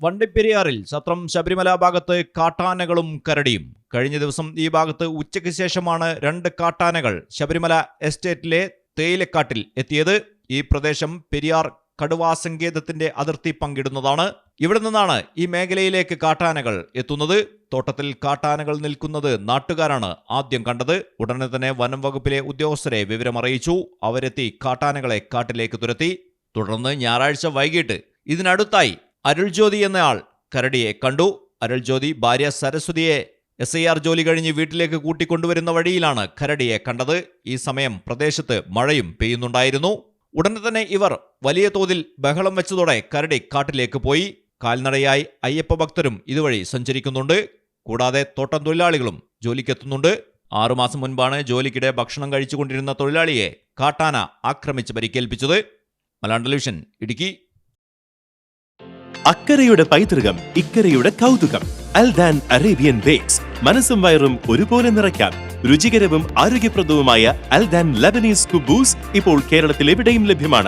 വണ്ടിപ്പെരിയാറിൽ സത്രം ശബരിമല ഭാഗത്ത് കാട്ടാനകളും കരടിയും. കഴിഞ്ഞ ദിവസം ഈ ഭാഗത്ത് ഉച്ചയ്ക്ക് ശേഷമാണ് രണ്ട് കാട്ടാനകൾ ശബരിമല എസ്റ്റേറ്റിലെ തേയിലക്കാട്ടിൽ എത്തിയത്. ഈ പ്രദേശം പെരിയാർ കടുവാ സങ്കേതത്തിന്റെ അതിർത്തി പങ്കിടുന്നതാണ്. ഇവിടെ നിന്നാണ് ഈ മേഖലയിലേക്ക് കാട്ടാനകൾ എത്തുന്നത്. തോട്ടത്തിൽ കാട്ടാനകൾ നിൽക്കുന്നത് നാട്ടുകാരാണ് ആദ്യം കണ്ടത്. ഉടനെ തന്നെ വനം വകുപ്പിലെ ഉദ്യോഗസ്ഥരെ വിവരമറിയിച്ചു. അവരെത്തി കാട്ടാനകളെ കാട്ടിലേക്ക് തുരത്തി. തുടർന്ന് ഞായറാഴ്ച വൈകിട്ട് ഇതിനടുത്തായി അരുൾജ്യോതി എന്നയാൾ കരടിയെ കണ്ടു. അരുൾജ്യോതി ഭാര്യ സരസ്വതിയെ എസ് ഐ ആർ ജോലി കഴിഞ്ഞ് വീട്ടിലേക്ക് കൂട്ടിക്കൊണ്ടുവരുന്ന വഴിയിലാണ് കരടിയെ കണ്ടത്. ഈ സമയം പ്രദേശത്ത് മഴയും പെയ്യുന്നുണ്ടായിരുന്നു. ഉടനെ തന്നെ ഇവർ വലിയ തോതിൽ ബഹളം വെച്ചതോടെ കരടി കാട്ടിലേക്ക് പോയി. കാൽനടയായി അയ്യപ്പ ഭക്തരും ഇതുവഴി സഞ്ചരിക്കുന്നുണ്ട്. കൂടാതെ തോട്ടം തൊഴിലാളികളും ജോലിക്കെത്തുന്നുണ്ട്. ആറുമാസം മുൻപാണ് ജോലിക്കിടെ ഭക്ഷണം കഴിച്ചുകൊണ്ടിരുന്ന തൊഴിലാളിയെ കാട്ടാന ആക്രമിച്ച് പരിക്കേൽപ്പിച്ചത്. മലയാളം ടെലിവിഷൻ ഇടുക്കി. അക്കരയുടെ പൈതൃകം ഇക്കരയുടെ കൗതുകം അൽദാൻ അറേബ്യൻ ബേക്സ്. മനസ്സും വയറും ഒരുപോലെ നിറയ്ക്കാം. രുചികരവും ആരോഗ്യപ്രദവുമായ അൽദാൻ ലബനീസ് കുബൂസ് ഇപ്പോൾ കേരളത്തിൽ എവിടെയും ലഭ്യമാണ്.